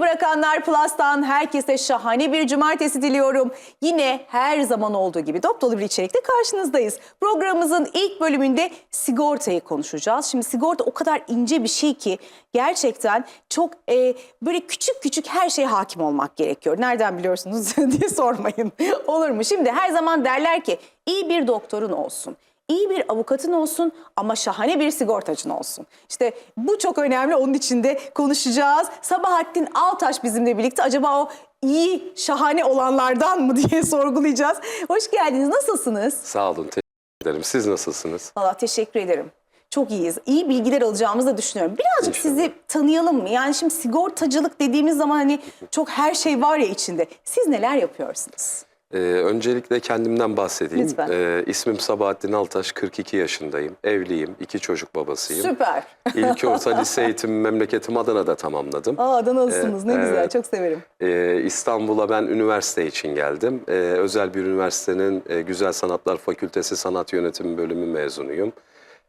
Bırakanlar Plus'tan herkese şahane bir cumartesi diliyorum. Yine her zaman olduğu gibi dop dolu bir içerikte karşınızdayız. Programımızın ilk bölümünde sigortayı konuşacağız. Şimdi sigorta o kadar ince bir şey ki gerçekten çok e, böyle küçük küçük her şeye hakim olmak gerekiyor. Nereden biliyorsunuz diye sormayın. Olur mu? Şimdi her zaman derler ki iyi bir doktorun olsun. İyi bir avukatın olsun ama şahane bir sigortacın olsun. İşte bu çok önemli. Onun için de konuşacağız. Sabahattin Altaş bizimle birlikte. Acaba o iyi, şahane olanlardan mı diye sorgulayacağız. Hoş geldiniz. Nasılsınız? Sağ olun, teşekkür ederim. Siz nasılsınız? Valla teşekkür ederim. Çok iyiyiz. İyi bilgiler alacağımızı da düşünüyorum. Birazcık İnşallah. sizi tanıyalım mı? Yani şimdi sigortacılık dediğimiz zaman hani çok her şey var ya içinde. Siz neler yapıyorsunuz? Ee, öncelikle kendimden bahsedeyim. Lütfen. Ee, ismim Sabahattin Altaş, 42 yaşındayım. Evliyim, iki çocuk babasıyım. Süper. İlk orta lise eğitimi memleketim Adana'da tamamladım. Aa Adanalısınız. Ne Evet, güzel. evet. Çok severim. Ee, İstanbul'a ben üniversite için geldim. Ee, özel bir üniversitenin e, Güzel Sanatlar Fakültesi Sanat Yönetimi bölümü mezunuyum.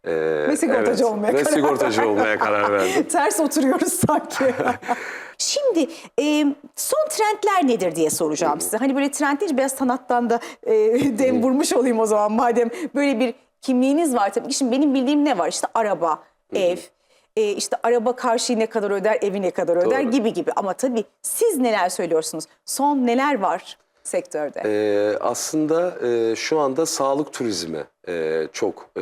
Ee, Ve sigortacı olmaya ve karar sigortacı olmaya karar verdim. Ters oturuyoruz sanki. Şimdi e, son trendler nedir diye soracağım size. Hani böyle trend deyince biraz sanattan da e, dem vurmuş olayım o zaman madem böyle bir kimliğiniz var tabii ki. Şimdi benim bildiğim ne var? İşte araba, ev, e, işte araba karşıyı ne kadar öder, evi ne kadar öder Doğru. gibi gibi. Ama tabii siz neler söylüyorsunuz? Son neler var sektörde? Ee, aslında e, şu anda sağlık turizmi e, çok e,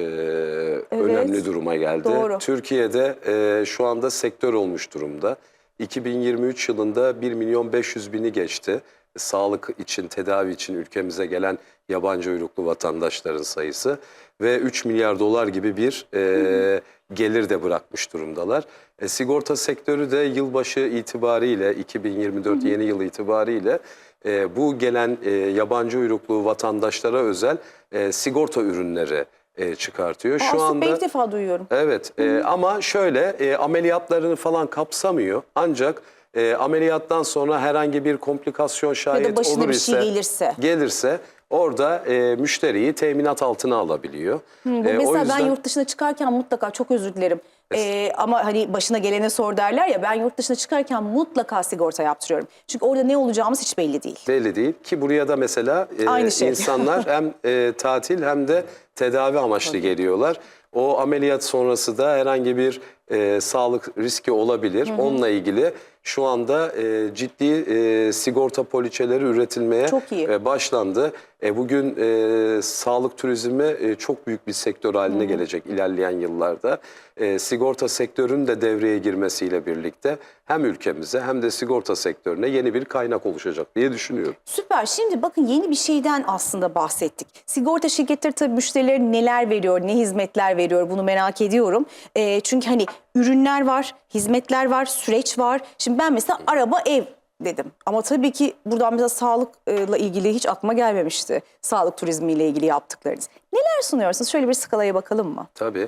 önemli duruma geldi. doğru. Türkiye'de e, şu anda sektör olmuş durumda. 2023 yılında 1 milyon 500 bini geçti. Sağlık için, tedavi için ülkemize gelen yabancı uyruklu vatandaşların sayısı ve 3 milyar dolar gibi bir e, gelir de bırakmış durumdalar. E, sigorta sektörü de yılbaşı itibariyle 2024 yeni yıl itibariyle e, bu gelen e, yabancı uyruklu vatandaşlara özel e, sigorta ürünleri e, çıkartıyor. Şu Aa, anda ilk defa duyuyorum. Evet e, ama şöyle e, ameliyatlarını falan kapsamıyor. Ancak e, ameliyattan sonra herhangi bir komplikasyon şayet başına olur bir ise şey gelirse. gelirse orada e, müşteriyi teminat altına alabiliyor. Bu E, o mesela ben yüzden- yurt dışına çıkarken mutlaka çok özür dilerim. Ee, ama hani başına gelene sor derler ya ben yurt dışına çıkarken mutlaka sigorta yaptırıyorum. Çünkü orada ne olacağımız hiç belli değil. belli değil ki buraya da mesela e, Aynı şey. insanlar hem e, tatil hem de tedavi amaçlı geliyorlar. O ameliyat sonrası da herhangi bir e, sağlık riski olabilir. Onunla ilgili şu anda e, ciddi e, sigorta poliçeleri üretilmeye e, başlandı. E, bugün e, sağlık turizmi e, çok büyük bir sektör haline gelecek ilerleyen yıllarda. E, sigorta sektörünün de devreye girmesiyle birlikte hem ülkemize hem de sigorta sektörüne yeni bir kaynak oluşacak diye düşünüyorum. Süper. Şimdi bakın yeni bir şeyden aslında bahsettik. Sigorta şirketleri tabii müşterilere neler veriyor, ne hizmetler veriyor bunu merak ediyorum. Ee, çünkü hani ürünler var, hizmetler var, süreç var. Şimdi ben mesela araba, ev dedim. Ama tabii ki buradan mesela sağlıkla ilgili hiç aklıma gelmemişti. Sağlık turizmiyle ilgili yaptıklarınız. Neler sunuyorsunuz? Şöyle bir skalaya bakalım mı? Tabii.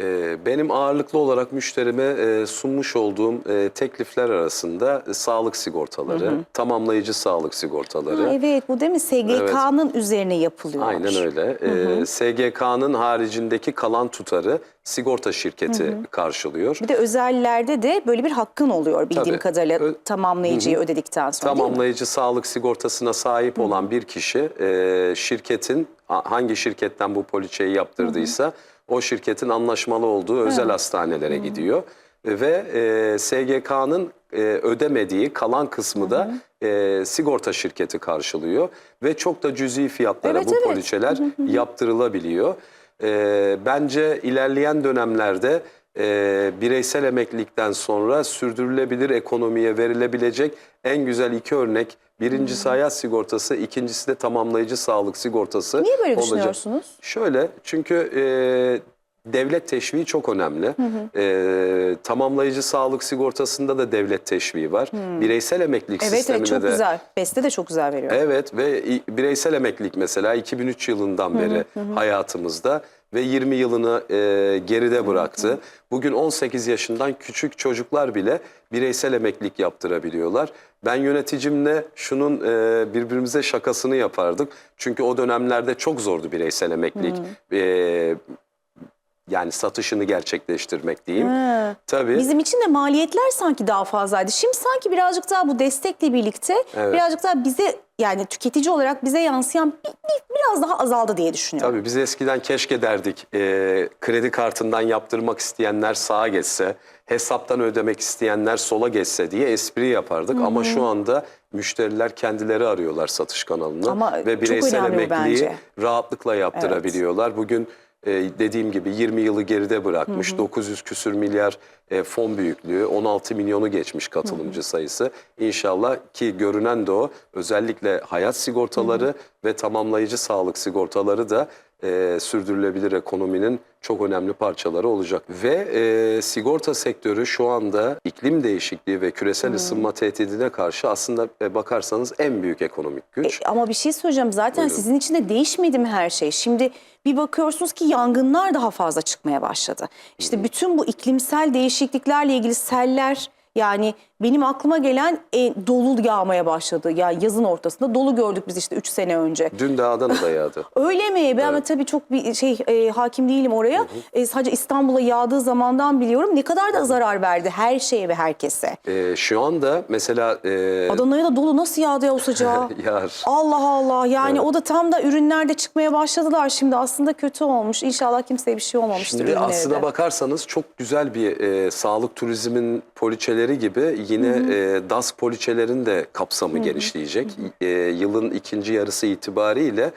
E, benim ağırlıklı olarak müşterime e, sunmuş olduğum e, teklifler arasında e, sağlık sigortaları, tamamlayıcı sağlık sigortaları. Ha, evet bu değil mi? SGK'nın üzerine yapılıyor. Aynen öyle. Ee, SGK'nın haricindeki kalan tutarı sigorta şirketi karşılıyor. Bir de özellerde de böyle bir hakkın oluyor bildiğim Tabii. kadarıyla Ö- tamamlayıcıyı ödedikten sonra değil mi? Tamamlayıcı sağlık sigortasına sahip olan bir kişi şirketin hangi şirketten bu poliçeyi yaptırdıysa o şirketin anlaşmalı olduğu özel hastanelere gidiyor. Ve e, SGK'nın e, ödemediği kalan kısmı da e, sigorta şirketi karşılıyor. Ve çok da cüzi fiyatlara Evet, bu evet. poliçeler yaptırılabiliyor. E, bence ilerleyen dönemlerde e, bireysel emeklilikten sonra sürdürülebilir ekonomiye verilebilecek en güzel iki örnek. Birincisi hayat sigortası, ikincisi de tamamlayıcı sağlık sigortası. Niye böyle olacak. düşünüyorsunuz? Şöyle çünkü e, devlet teşviği çok önemli. E, tamamlayıcı sağlık sigortasında da devlet teşviği var. Bireysel emeklilik Evet evet sisteminde çok de güzel. Beste de çok güzel veriyor. Evet ve bireysel emeklilik mesela 2003 yılından beri hayatımızda ve 20 yılını e, geride bıraktı. Bugün 18 yaşından küçük çocuklar bile bireysel emeklilik yaptırabiliyorlar. Ben yöneticimle şunun e, birbirimize şakasını yapardık. Çünkü o dönemlerde çok zordu bireysel emeklilik. E, yani satışını gerçekleştirmek diyeyim. Ha. Tabii. Bizim için de maliyetler sanki daha fazlaydı. Şimdi sanki birazcık daha bu destekle birlikte Evet. birazcık daha bize yani tüketici olarak bize yansıyan bir- bir- biraz daha azaldı diye düşünüyorum. Tabii biz eskiden keşke derdik e, kredi kartından yaptırmak isteyenler sağa geçse, hesaptan ödemek isteyenler sola geçse diye espri yapardık. Ama şu anda müşteriler kendileri arıyorlar satış kanalını Ama ve bireysel emekliyi bence. rahatlıkla yaptırabiliyorlar. Bugün e, dediğim gibi 20 yılı geride bırakmış 900 küsür milyar e, fon büyüklüğü 16 milyonu geçmiş katılımcı sayısı. İnşallah ki görünen de o. Özellikle hayat sigortaları ve tamamlayıcı sağlık sigortaları da e, sürdürülebilir ekonominin çok önemli parçaları olacak. Ve e, sigorta sektörü şu anda iklim değişikliği ve küresel ısınma tehdidine karşı aslında e, bakarsanız en büyük ekonomik güç. E, ama bir şey söyleyeceğim zaten Buyurun. sizin için de değişmedi mi her şey? Şimdi bir bakıyorsunuz ki yangınlar daha fazla çıkmaya başladı. İşte bütün bu iklimsel değişikliklerle ilgili seller yani benim aklıma gelen e, dolu yağmaya başladı. Ya yazın ortasında dolu gördük biz işte 3 sene önce. Dün de Adana'da yağdı. Öyle mi? Ben ama tabii çok bir şey e, hakim değilim oraya. E, sadece İstanbul'a yağdığı zamandan biliyorum. Ne kadar da zarar verdi her şeye ve herkese. E, şu anda mesela e, Adana'ya da dolu nasıl yağdı ya o sıcağı? yağar. Allah Allah yani o da tam da ürünlerde çıkmaya başladılar şimdi aslında kötü olmuş. İnşallah kimseye bir şey olmamıştır Şimdi aslına bakarsanız çok güzel bir e, sağlık turizmin poliçeleri gibi yine e, DAS poliçelerin de kapsamı genişleyecek. E, yılın ikinci yarısı itibariyle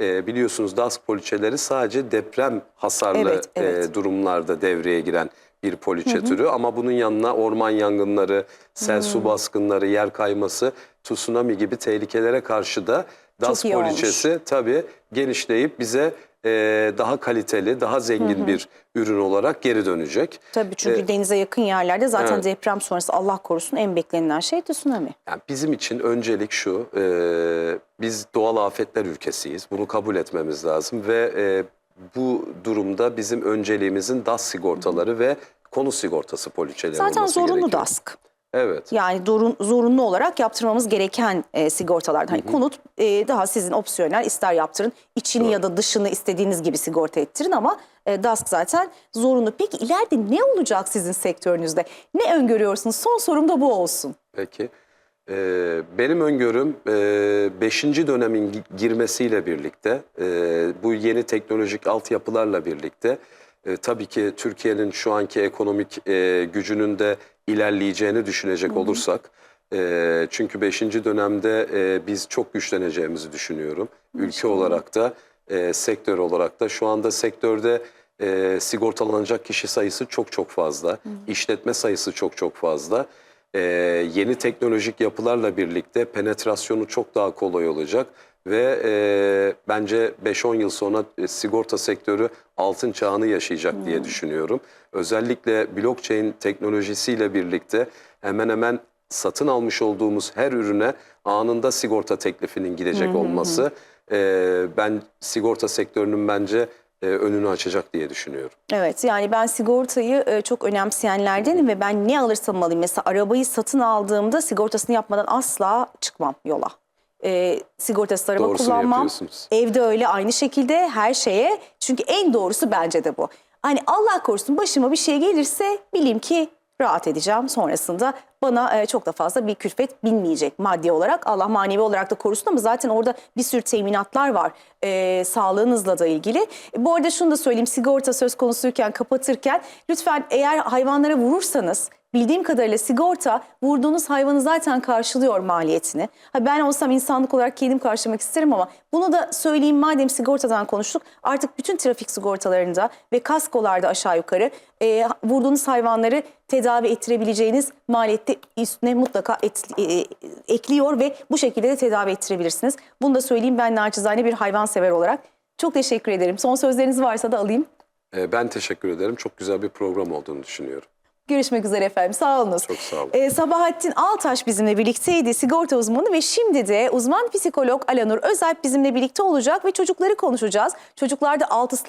e, biliyorsunuz DAS poliçeleri sadece deprem hasarlı Evet, evet. e, durumlarda devreye giren bir poliçe türü. Ama bunun yanına orman yangınları, sel su baskınları, yer kayması, tsunami gibi tehlikelere karşı da DAS poliçesi tabii genişleyip bize e, daha kaliteli, daha zengin bir ürün olarak geri dönecek. Tabii çünkü denize yakın yerlerde zaten Evet. deprem sonrası Allah korusun en beklenilen şey tsunami. Yani bizim için öncelik şu, e, biz doğal afetler ülkesiyiz. Bunu kabul etmemiz lazım ve e, bu durumda bizim önceliğimizin DAS sigortaları ve konu sigortası poliçeleri Zaten zorunlu gerekiyor. DASK. Evet. Yani zorun, zorunlu olarak yaptırmamız gereken e, sigortalardan. Hani konut e, daha sizin opsiyonel ister yaptırın. içini ya da dışını istediğiniz gibi sigorta ettirin ama e, DASK zaten zorunlu. Peki ileride ne olacak sizin sektörünüzde? Ne öngörüyorsunuz? Son sorum da bu olsun. Peki. Ee, benim öngörüm 5. dönemin gi- girmesiyle birlikte e, bu yeni teknolojik altyapılarla birlikte e, tabii ki Türkiye'nin şu anki ekonomik e, gücünün de ilerleyeceğini düşünecek olursak e, çünkü 5. dönemde e, biz çok güçleneceğimizi düşünüyorum. Ülke olarak da e, sektör olarak da şu anda sektörde e, sigortalanacak kişi sayısı çok çok fazla. İşletme sayısı çok çok fazla. E, yeni teknolojik yapılarla birlikte penetrasyonu çok daha kolay olacak ve e, bence 5-10 yıl sonra e, sigorta sektörü altın çağını yaşayacak diye düşünüyorum. Özellikle blockchain teknolojisiyle birlikte hemen hemen satın almış olduğumuz her ürüne anında sigorta teklifinin gidecek olması e, ben sigorta sektörünün bence e, önünü açacak diye düşünüyorum. Evet yani ben sigortayı e, çok önemseyenlerdenim ve ben ne alırsam alayım. Mesela arabayı satın aldığımda sigortasını yapmadan asla çıkmam yola. E, sigortasız araba Doğrusunu kullanmam. yapıyorsunuz. Evde öyle aynı şekilde her şeye. Çünkü en doğrusu bence de bu. Hani Allah korusun başıma bir şey gelirse bileyim ki rahat edeceğim. Sonrasında bana e, çok da fazla bir külfet binmeyecek maddi olarak. Allah manevi olarak da korusun ama zaten orada bir sürü teminatlar var e, sağlığınızla da ilgili. E, bu arada şunu da söyleyeyim sigorta söz konusuyken kapatırken lütfen eğer hayvanlara vurursanız Bildiğim kadarıyla sigorta vurduğunuz hayvanı zaten karşılıyor maliyetini. Ha ben olsam insanlık olarak kendim karşılamak isterim ama bunu da söyleyeyim madem sigortadan konuştuk. Artık bütün trafik sigortalarında ve kaskolarda aşağı yukarı e, vurduğunuz hayvanları tedavi ettirebileceğiniz maliyette üstüne mutlaka et- e, ekliyor ve bu şekilde de tedavi ettirebilirsiniz. Bunu da söyleyeyim ben naçizane bir hayvansever olarak. Çok teşekkür ederim. Son sözleriniz varsa da alayım. E, ben teşekkür ederim. Çok güzel bir program olduğunu düşünüyorum. Görüşmek üzere efendim. Sağ olunuz. Çok sağ olun. Ee, Sabahattin Altaş bizimle birlikteydi. Sigorta uzmanı ve şimdi de uzman psikolog Alanur Özalp bizimle birlikte olacak ve çocukları konuşacağız. Çocuklarda alt ıslat